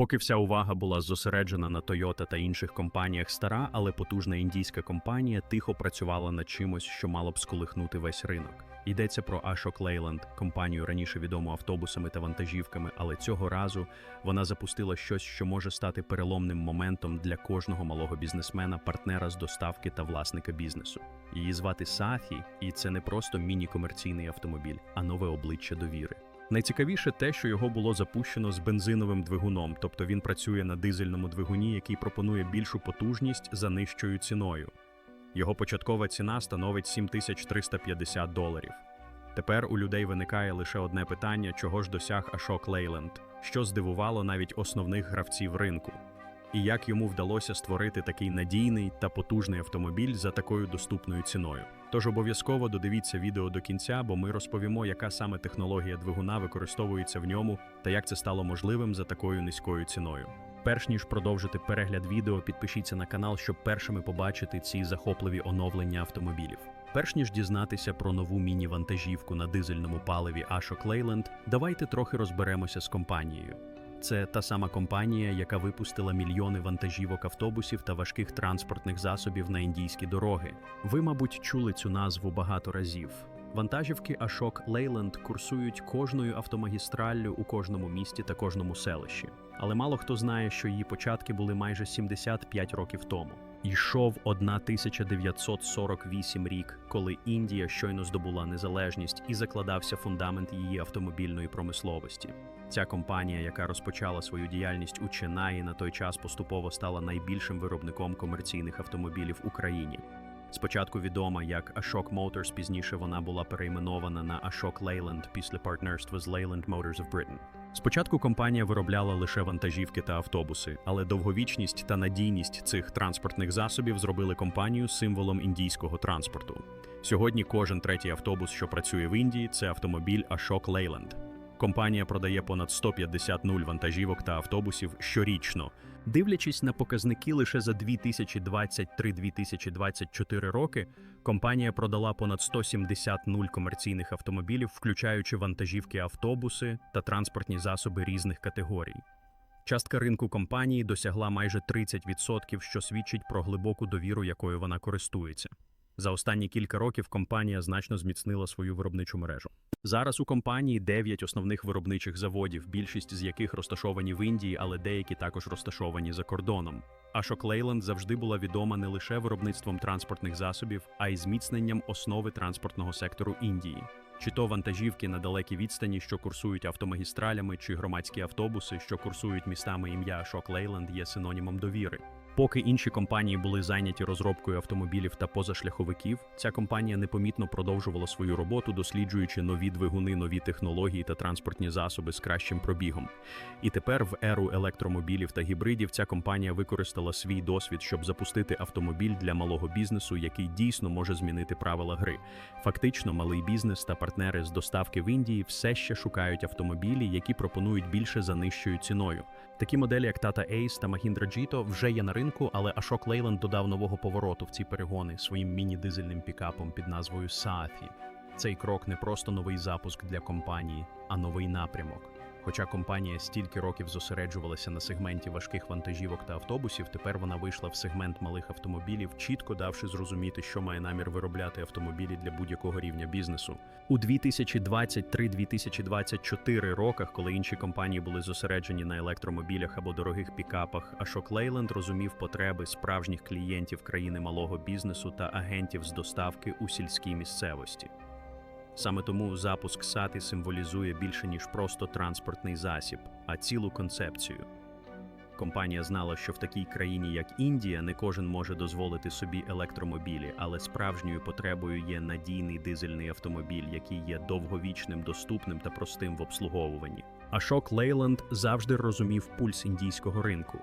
Поки вся увага була зосереджена на Toyota та інших компаніях, стара, але потужна індійська компанія тихо працювала над чимось, що мало б сколихнути весь ринок. Йдеться про Ashok Leyland, компанію раніше відому автобусами та вантажівками, але цього разу вона запустила щось, що може стати переломним моментом для кожного малого бізнесмена, партнера з доставки та власника бізнесу. Її звати Сафі, і це не просто міні-комерційний автомобіль, а нове обличчя довіри. Найцікавіше те, що його було запущено з бензиновим двигуном, тобто він працює на дизельному двигуні, який пропонує більшу потужність за нижчою ціною. Його початкова ціна становить 7350 доларів. Тепер у людей виникає лише одне питання, чого ж досяг Ашок Лейленд, що здивувало навіть основних гравців ринку. І як йому вдалося створити такий надійний та потужний автомобіль за такою доступною ціною. Тож обов'язково додивіться відео до кінця, бо ми розповімо, яка саме технологія двигуна використовується в ньому та як це стало можливим за такою низькою ціною. Перш ніж продовжити перегляд відео, підпишіться на канал, щоб першими побачити ці захопливі оновлення автомобілів. Перш ніж дізнатися про нову міні-вантажівку на дизельному паливі Ashok Leyland, давайте трохи розберемося з компанією. Це та сама компанія, яка випустила мільйони вантажівок автобусів та важких транспортних засобів на індійські дороги. Ви, мабуть, чули цю назву багато разів. Вантажівки Ашок Лейленд курсують кожною автомагістраллю у кожному місті та кожному селищі. Але мало хто знає, що її початки були майже 75 років тому. Йшов 1948 рік, коли Індія щойно здобула незалежність і закладався фундамент її автомобільної промисловості. Ця компанія, яка розпочала свою діяльність у Ченаї, на той час поступово стала найбільшим виробником комерційних автомобілів в Україні. Спочатку відома як Ashok Motors, пізніше вона була перейменована на Ashok Leyland після партнерства з Leyland Motors of Britain. Спочатку компанія виробляла лише вантажівки та автобуси, але довговічність та надійність цих транспортних засобів зробили компанію символом індійського транспорту. Сьогодні кожен третій автобус, що працює в Індії, це автомобіль Ashok Leyland. Компанія продає понад 150 нуль вантажівок та автобусів щорічно. Дивлячись на показники лише за 2023-2024 роки, компанія продала понад 170 нуль комерційних автомобілів, включаючи вантажівки, автобуси та транспортні засоби різних категорій. Частка ринку компанії досягла майже 30%, що свідчить про глибоку довіру, якою вона користується. За останні кілька років компанія значно зміцнила свою виробничу мережу. Зараз у компанії 9 основних виробничих заводів, більшість з яких розташовані в Індії, але деякі також розташовані за кордоном. Ashok Leyland завжди була відома не лише виробництвом транспортних засобів, а й зміцненням основи транспортного сектору Індії. Чи то вантажівки на далекій відстані, що курсують автомагістралями, чи громадські автобуси, що курсують містами ім'я Ashok Leyland, є синонімом довіри. Поки інші компанії були зайняті розробкою автомобілів та позашляховиків, ця компанія непомітно продовжувала свою роботу, досліджуючи нові двигуни, нові технології та транспортні засоби з кращим пробігом. І тепер в еру електромобілів та гібридів ця компанія використала свій досвід, щоб запустити автомобіль для малого бізнесу, який дійсно може змінити правила гри. Фактично, малий бізнес та партнери з доставки в Індії все ще шукають автомобілі, які пропонують більше за нижчою ціною. Такі моделі, як Tata Ace та Mahindra Jeeto, вже є на ринку, але Ashok Leyland додав нового повороту в ці перегони своїм міні-дизельним пікапом під назвою Саафі. Цей крок не просто новий запуск для компанії, а новий напрямок. Хоча компанія стільки років зосереджувалася на сегменті важких вантажівок та автобусів, тепер вона вийшла в сегмент малих автомобілів, чітко давши зрозуміти, що має намір виробляти автомобілі для будь-якого рівня бізнесу. У 2023-2024 роках, коли інші компанії були зосереджені на електромобілях або дорогих пікапах, Ashok Leyland розумів потреби справжніх клієнтів країни малого бізнесу та агентів з доставки у сільській місцевості. Саме тому запуск САТи символізує більше ніж просто транспортний засіб, а цілу концепцію. Компанія знала, що в такій країні, як Індія, не кожен може дозволити собі електромобілі, але справжньою потребою є надійний дизельний автомобіль, який є довговічним, доступним та простим в обслуговуванні. Ашок Лейланд завжди розумів пульс індійського ринку.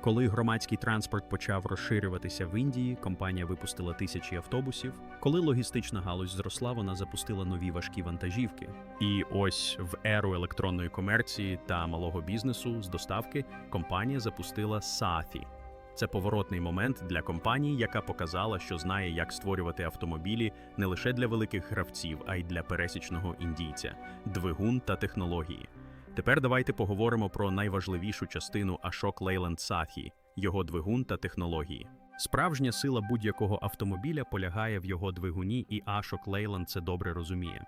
Коли громадський транспорт почав розширюватися в Індії, компанія випустила тисячі автобусів. Коли логістична галузь зросла, вона запустила нові важкі вантажівки. І ось в еру електронної комерції та малого бізнесу з доставки компанія запустила Сафі. Це поворотний момент для компанії, яка показала, що знає, як створювати автомобілі не лише для великих гравців, а й для пересічного індійця, двигун та технології. Тепер давайте поговоримо про найважливішу частину Ашок Leyland Sathi – його двигун та технології. Справжня сила будь-якого автомобіля полягає в його двигуні, і Ашок Лейланд це добре розуміє.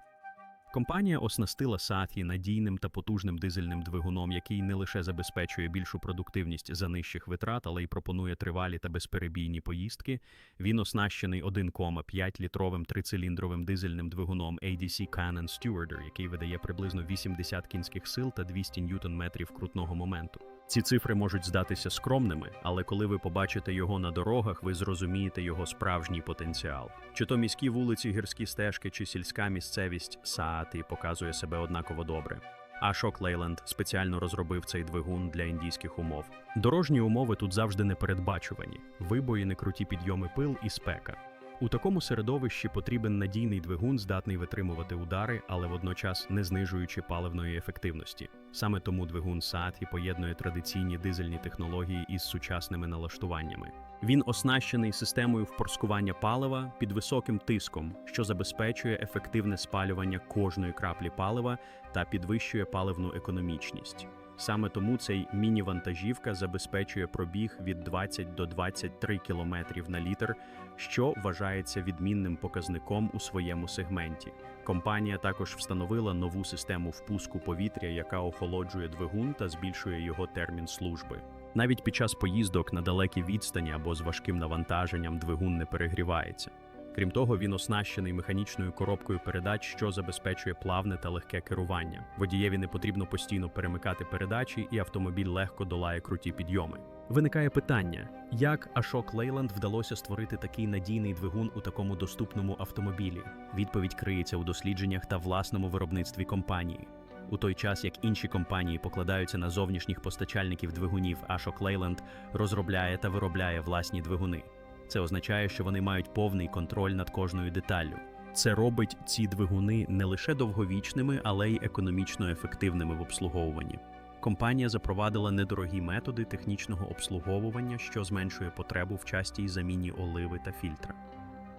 Компанія оснастила Sathi надійним та потужним дизельним двигуном, який не лише забезпечує більшу продуктивність за нижчих витрат, але й пропонує тривалі та безперебійні поїздки. Він оснащений 1,5-літровим трициліндровим дизельним двигуном ADC Cannon Stewarder, який видає приблизно 80 кінських сил та 200 ньютон-метрів крутного моменту. Ці цифри можуть здатися скромними, але коли ви побачите його на дорогах, ви зрозумієте його справжній потенціал. Чи то міські вулиці, гірські стежки, чи сільська місцевість Сааті показує себе однаково добре. Ашок Лейленд спеціально розробив цей двигун для індійських умов. Дорожні умови тут завжди непередбачувані: вибоїни, круті підйоми пил і спека. У такому середовищі потрібен надійний двигун, здатний витримувати удари, але водночас не знижуючи паливної ефективності. Саме тому двигун Сааті поєднує традиційні дизельні технології із сучасними налаштуваннями. Він оснащений системою впорскування палива під високим тиском, що забезпечує ефективне спалювання кожної краплі палива та підвищує паливну економічність. Саме тому цей міні-вантажівка забезпечує пробіг від 20 до 23 км на літр, що вважається відмінним показником у своєму сегменті. Компанія також встановила нову систему впуску повітря, яка охолоджує двигун та збільшує його термін служби. Навіть під час поїздок на далекі відстані або з важким навантаженням двигун не перегрівається. Крім того, він оснащений механічною коробкою передач, що забезпечує плавне та легке керування. Водієві не потрібно постійно перемикати передачі, і автомобіль легко долає круті підйоми. Виникає питання, як Ashok Leyland вдалося створити такий надійний двигун у такому доступному автомобілі? Відповідь криється у дослідженнях та власному виробництві компанії. У той час, як інші компанії покладаються на зовнішніх постачальників двигунів, Ashok Leyland розробляє та виробляє власні двигуни. Це означає, що вони мають повний контроль над кожною деталлю. Це робить ці двигуни не лише довговічними, але й економічно ефективними в обслуговуванні. Компанія запровадила недорогі методи технічного обслуговування, що зменшує потребу в частій заміні оливи та фільтра.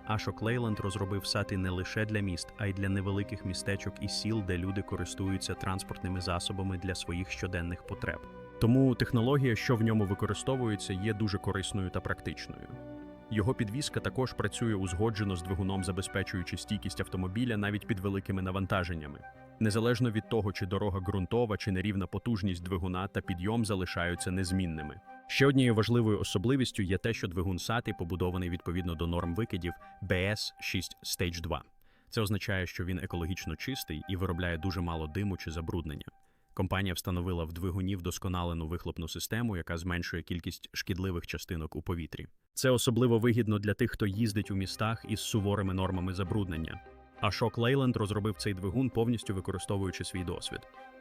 Ашок Лейленд розробив сати не лише для міст, а й для невеликих містечок і сіл, де люди користуються транспортними засобами для своїх щоденних потреб. Тому технологія, що в ньому використовується, є дуже корисною та практичною. Його підвізка також працює узгоджено з двигуном, забезпечуючи стійкість автомобіля навіть під великими навантаженнями. Незалежно від того, чи дорога ґрунтова, чи нерівна потужність двигуна та підйом залишаються незмінними. Ще однією важливою особливістю є те, що двигун SATI побудований відповідно до норм викидів BS6 Stage 2. Це означає, що він екологічно чистий і виробляє дуже мало диму чи забруднення. Компанія встановила в двигуні вдосконалену вихлопну систему, яка зменшує кількість шкідливих частинок у повітрі. Це особливо вигідно для тих, хто їздить у містах із суворими нормами забруднення. А Шок Лейленд розробив цей двигун, повністю використовуючи свій досвід.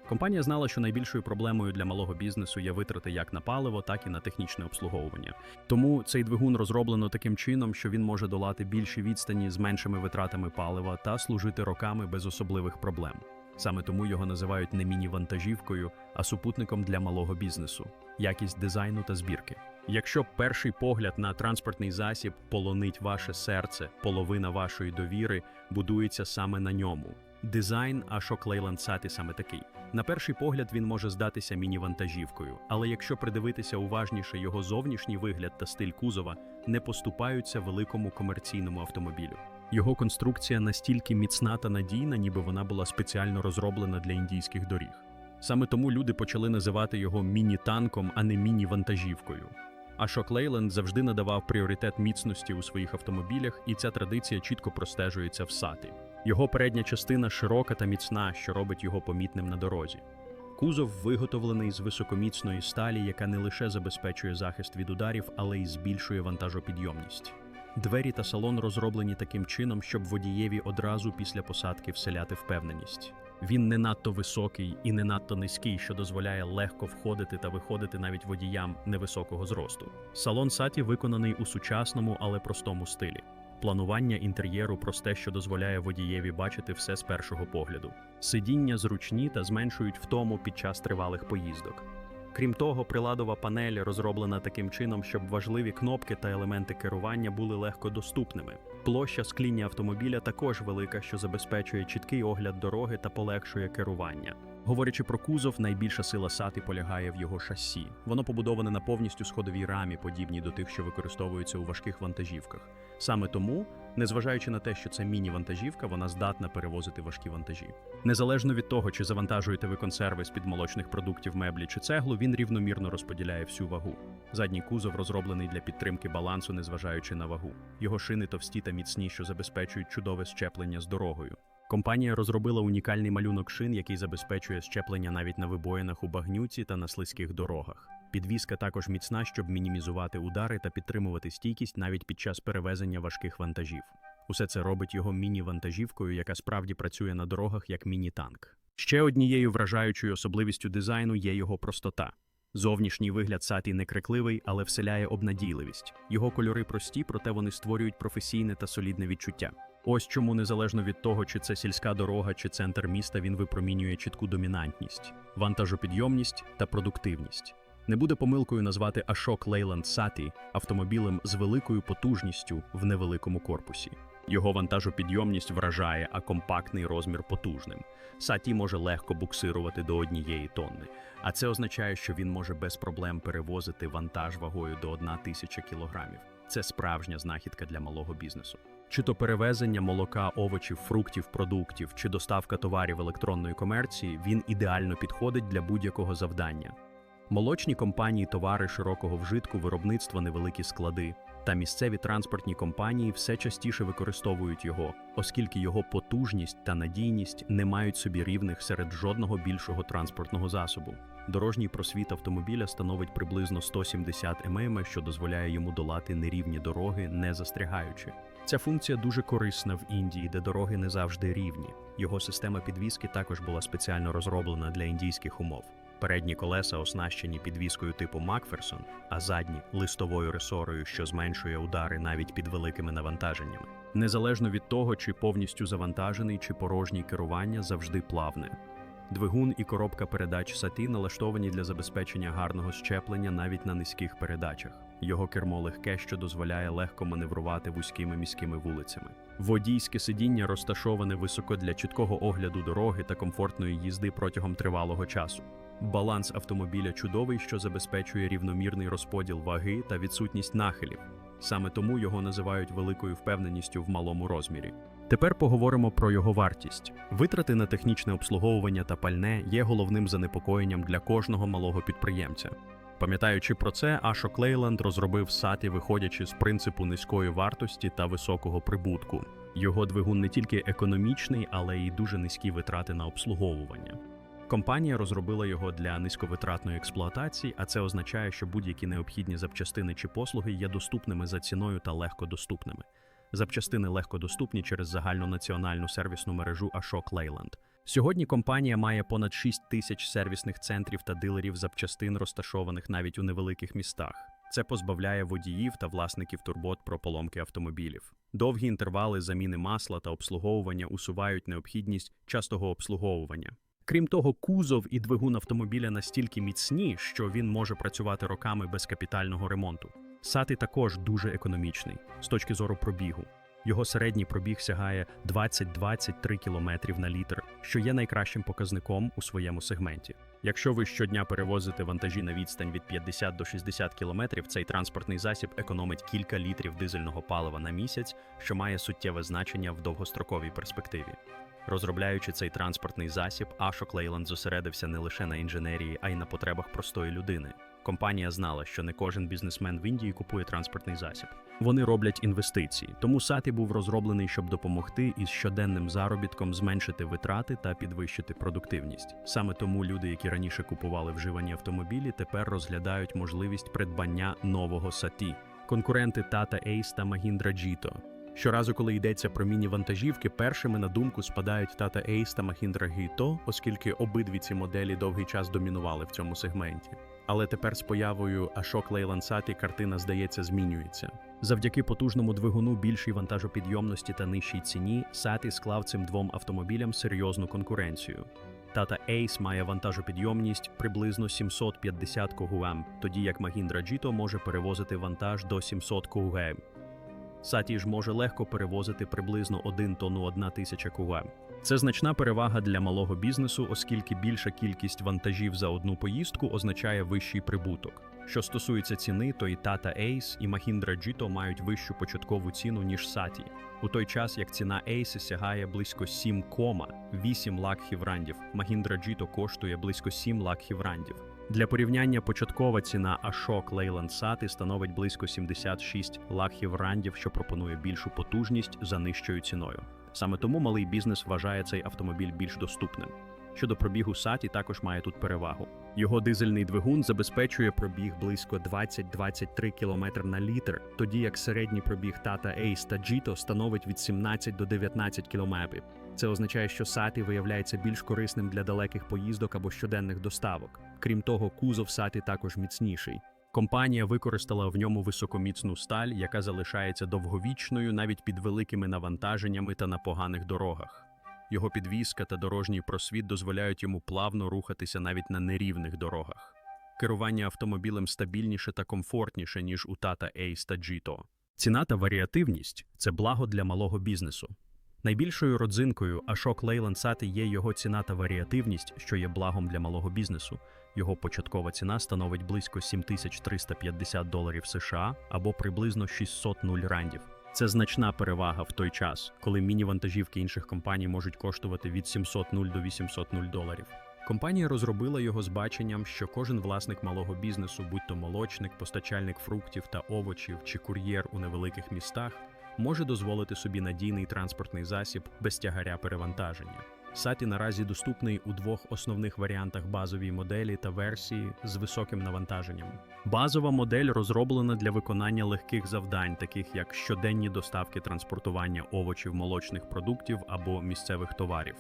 Компанія знала, що найбільшою проблемою для малого бізнесу є витрати як на паливо, так і на технічне обслуговування. Тому цей двигун розроблено таким чином, що він може долати більші відстані з меншими витратами палива та служити роками без особливих проблем. Саме тому його називають не міні-вантажівкою, а супутником для малого бізнесу, якість дизайну та збірки. Якщо перший погляд на транспортний засіб полонить ваше серце, половина вашої довіри будується саме на ньому. Дизайн Leyland Sati саме такий. На перший погляд він може здатися міні-вантажівкою, але якщо придивитися уважніше його зовнішній вигляд та стиль кузова, не поступаються великому комерційному автомобілю. Його конструкція настільки міцна та надійна, ніби вона була спеціально розроблена для індійських доріг. Саме тому люди почали називати його міні-танком, а не міні-вантажівкою. Ашок Лейленд завжди надавав пріоритет міцності у своїх автомобілях, і ця традиція чітко простежується в саті. Його передня частина широка та міцна, що робить його помітним на дорозі. Кузов виготовлений з високоміцної сталі, яка не лише забезпечує захист від ударів, але й збільшує вантажопідйомність. Двері та салон розроблені таким чином, щоб водієві одразу після посадки вселяти впевненість. Він не надто високий і не надто низький, що дозволяє легко входити та виходити навіть водіям невисокого зросту. Салон саті виконаний у сучасному, але простому стилі. Планування інтер'єру просте, що дозволяє водієві бачити все з першого погляду. Сидіння зручні та зменшують втому під час тривалих поїздок. Крім того, приладова панель розроблена таким чином, щоб важливі кнопки та елементи керування були легко доступними. Площа скління автомобіля також велика, що забезпечує чіткий огляд дороги та полегшує керування. Говорячи про кузов, найбільша сила сати полягає в його шасі. Воно побудоване на повністю сходовій рамі, подібній до тих, що використовуються у важких вантажівках. Саме тому, незважаючи на те, що це міні-вантажівка, вона здатна перевозити важкі вантажі. Незалежно від того, чи завантажуєте ви консерви з-під молочних продуктів, меблі чи цеглу, він рівномірно розподіляє всю вагу. Задній кузов розроблений для підтримки балансу, незважаючи на вагу. Його шини товсті та міцні, що забезпечують чудове щеплення з дорогою. Компанія розробила унікальний малюнок шин, який забезпечує щеплення навіть на вибоїнах у багнюці та на слизьких дорогах. Підвізка також міцна, щоб мінімізувати удари та підтримувати стійкість навіть під час перевезення важких вантажів. Усе це робить його міні-вантажівкою, яка справді працює на дорогах як міні-танк. Ще однією вражаючою особливістю дизайну є його простота. Зовнішній вигляд саті не крикливий, але вселяє обнадійливість. Його кольори прості, проте вони створюють професійне та солідне відчуття. Ось чому, незалежно від того, чи це сільська дорога, чи центр міста, він випромінює чітку домінантність, вантажопідйомність та продуктивність. Не буде помилкою назвати Ashok Leyland Sati автомобілем з великою потужністю в невеликому корпусі. Його вантажопідйомність вражає, а компактний розмір потужним. Саті може легко буксирувати до однієї тонни, а це означає, що він може без проблем перевозити вантаж вагою до 1 тисяча кілограмів. Це справжня знахідка для малого бізнесу. Чи то перевезення молока, овочів, фруктів, продуктів, чи доставка товарів електронної комерції, він ідеально підходить для будь-якого завдання. Молочні компанії, товари широкого вжитку, виробництва, невеликі склади та місцеві транспортні компанії все частіше використовують його, оскільки його потужність та надійність не мають собі рівних серед жодного більшого транспортного засобу. Дорожній просвіт автомобіля становить приблизно 170 мм, що дозволяє йому долати нерівні дороги, не застрягаючи. Ця функція дуже корисна в Індії, де дороги не завжди рівні. Його система підвіски також була спеціально розроблена для індійських умов. Передні колеса оснащені підвіскою типу Макферсон, а задні листовою ресорою, що зменшує удари навіть під великими навантаженнями. Незалежно від того, чи повністю завантажений, чи порожній керування завжди плавне. Двигун і коробка передач саті налаштовані для забезпечення гарного щеплення навіть на низьких передачах. Його кермо легке, що дозволяє легко маневрувати вузькими міськими вулицями. Водійське сидіння розташоване високо для чіткого огляду дороги та комфортної їзди протягом тривалого часу. Баланс автомобіля чудовий, що забезпечує рівномірний розподіл ваги та відсутність нахилів. Саме тому його називають великою впевненістю в малому розмірі. Тепер поговоримо про його вартість. Витрати на технічне обслуговування та пальне є головним занепокоєнням для кожного малого підприємця. Пам'ятаючи про це, Ашок Лейланд розробив саті, виходячи з принципу низької вартості та високого прибутку. Його двигун не тільки економічний, але й дуже низькі витрати на обслуговування. Компанія розробила його для низьковитратної експлуатації, а це означає, що будь-які необхідні запчастини чи послуги є доступними за ціною та легкодоступними. Запчастини легкодоступні через загальнонаціональну сервісну мережу Ashok Leyland. Сьогодні компанія має понад 6 тисяч сервісних центрів та дилерів запчастин, розташованих навіть у невеликих містах. Це позбавляє водіїв та власників турбот про поломки автомобілів. Довгі інтервали заміни масла та обслуговування усувають необхідність частого обслуговування. Крім того, кузов і двигун автомобіля настільки міцні, що він може працювати роками без капітального ремонту. Сати також дуже економічний з точки зору пробігу. Його середній пробіг сягає 20-23 км на літр, що є найкращим показником у своєму сегменті. Якщо ви щодня перевозите вантажі на відстань від 50 до 60 км, цей транспортний засіб економить кілька літрів дизельного палива на місяць, що має суттєве значення в довгостроковій перспективі. Розробляючи цей транспортний засіб, Ашок Лейланд зосередився не лише на інженерії, а й на потребах простої людини. Компанія знала, що не кожен бізнесмен в Індії купує транспортний засіб. Вони роблять інвестиції, тому саті був розроблений, щоб допомогти із щоденним заробітком зменшити витрати та підвищити продуктивність. Саме тому люди, які раніше купували вживані автомобілі, тепер розглядають можливість придбання нового саті. Конкуренти Tata Ace та Mahindra Jito. Щоразу, коли йдеться про міні-вантажівки, першими на думку спадають Tata Ace та Mahindra Gito, оскільки обидві ці моделі довгий час домінували в цьому сегменті. Але тепер з появою Leyland Sati картина, здається, змінюється. Завдяки потужному двигуну, більшій вантажопідйомності та нижчій ціні, Sati склав цим двом автомобілям серйозну конкуренцію. Tata Ace має вантажопідйомність приблизно 750 кг, тоді як Mahindra Jito може перевозити вантаж до 700 кг. Саті ж може легко перевозити приблизно 1 тонну 1 тисяча кг. Це значна перевага для малого бізнесу, оскільки більша кількість вантажів за одну поїздку означає вищий прибуток. Що стосується ціни, то і Tata Ace, і Mahindra Jito мають вищу початкову ціну, ніж Sati, у той час як ціна Ace сягає близько 7,8 лакхів рандів. Mahindra Jito коштує близько 7 лакхів рандів. Для порівняння початкова ціна Ashok Leyland Sati становить близько 76 лакхів рандів, що пропонує більшу потужність за нижчою ціною. Саме тому малий бізнес вважає цей автомобіль більш доступним. Щодо пробігу Саті також має тут перевагу. Його дизельний двигун забезпечує пробіг близько 20-23 км на літр, тоді як середній пробіг Tata Ace та Jito становить від 17 до 19 км. Це означає, що Саті виявляється більш корисним для далеких поїздок або щоденних доставок. Крім того, кузов Саті також міцніший. Компанія використала в ньому високоміцну сталь, яка залишається довговічною навіть під великими навантаженнями та на поганих дорогах. Його підвізка та дорожній просвіт дозволяють йому плавно рухатися навіть на нерівних дорогах. Керування автомобілем стабільніше та комфортніше, ніж у Tata Ace та Jito. Ціна та варіативність це благо для малого бізнесу. Найбільшою родзинкою Ashok Leyland Sati є його ціна та варіативність, що є благом для малого бізнесу. Його початкова ціна становить близько 7350 доларів США або приблизно 600 нуль рандів. Це значна перевага в той час, коли міні-вантажівки інших компаній можуть коштувати від 700 нуль до 800 нуль доларів. Компанія розробила його з баченням, що кожен власник малого бізнесу, будь то молочник, постачальник фруктів та овочів чи кур'єр у невеликих містах, може дозволити собі надійний транспортний засіб без тягаря перевантаження. Саті наразі доступний у двох основних варіантах базовій моделі та версії з високим навантаженням. Базова модель розроблена для виконання легких завдань, таких як щоденні доставки транспортування овочів, молочних продуктів або місцевих товарів.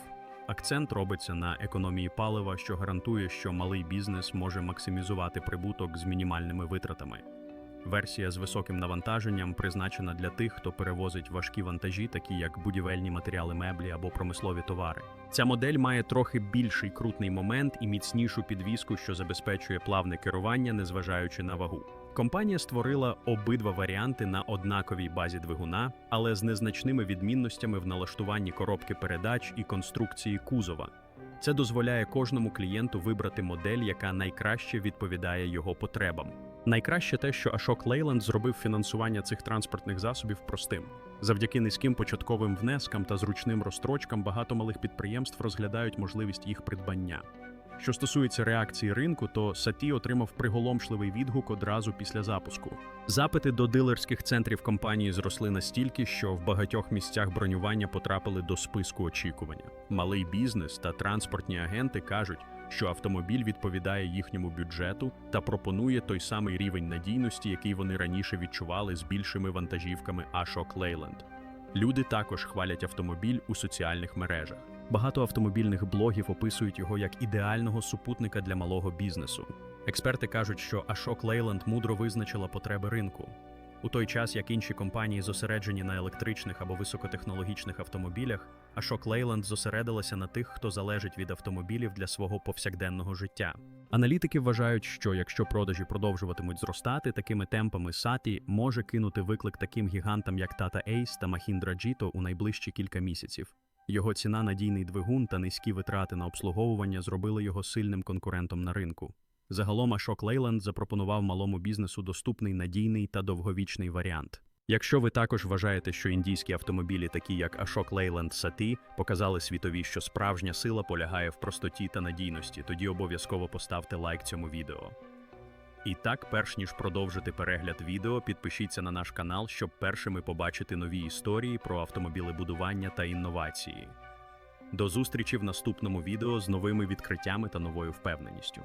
Акцент робиться на економії палива, що гарантує, що малий бізнес може максимізувати прибуток з мінімальними витратами. Версія з високим навантаженням призначена для тих, хто перевозить важкі вантажі, такі як будівельні матеріали меблі або промислові товари. Ця модель має трохи більший крутний момент і міцнішу підвіску, що забезпечує плавне керування, незважаючи на вагу. Компанія створила обидва варіанти на однаковій базі двигуна, але з незначними відмінностями в налаштуванні коробки передач і конструкції кузова. Це дозволяє кожному клієнту вибрати модель, яка найкраще відповідає його потребам. Найкраще те, що Ashok Leyland зробив фінансування цих транспортних засобів простим. Завдяки низьким початковим внескам та зручним розстрочкам багато малих підприємств розглядають можливість їх придбання. Що стосується реакції ринку, то Саті отримав приголомшливий відгук одразу після запуску. Запити до дилерських центрів компанії зросли настільки, що в багатьох місцях бронювання потрапили до списку очікування. Малий бізнес та транспортні агенти кажуть, що автомобіль відповідає їхньому бюджету та пропонує той самий рівень надійності, який вони раніше відчували з більшими вантажівками Ashok Leyland. Люди також хвалять автомобіль у соціальних мережах. Багато автомобільних блогів описують його як ідеального супутника для малого бізнесу. Експерти кажуть, що Ashok Leyland мудро визначила потреби ринку. У той час, як інші компанії зосереджені на електричних або високотехнологічних автомобілях, Ashok Leyland зосередилася на тих, хто залежить від автомобілів для свого повсякденного життя. Аналітики вважають, що якщо продажі продовжуватимуть зростати такими темпами, Саті може кинути виклик таким гігантам, як Tata Ace та Mahindra Jito у найближчі кілька місяців. Його ціна, надійний двигун та низькі витрати на обслуговування зробили його сильним конкурентом на ринку. Загалом Ashok Leyland запропонував малому бізнесу доступний надійний та довговічний варіант. Якщо ви також вважаєте, що індійські автомобілі, такі як Ashok Leyland Sati, показали світові, що справжня сила полягає в простоті та надійності, тоді обов'язково поставте лайк цьому відео. І так, перш ніж продовжити перегляд відео, підпишіться на наш канал, щоб першими побачити нові історії про автомобілебудування та інновації. До зустрічі в наступному відео з новими відкриттями та новою впевненістю.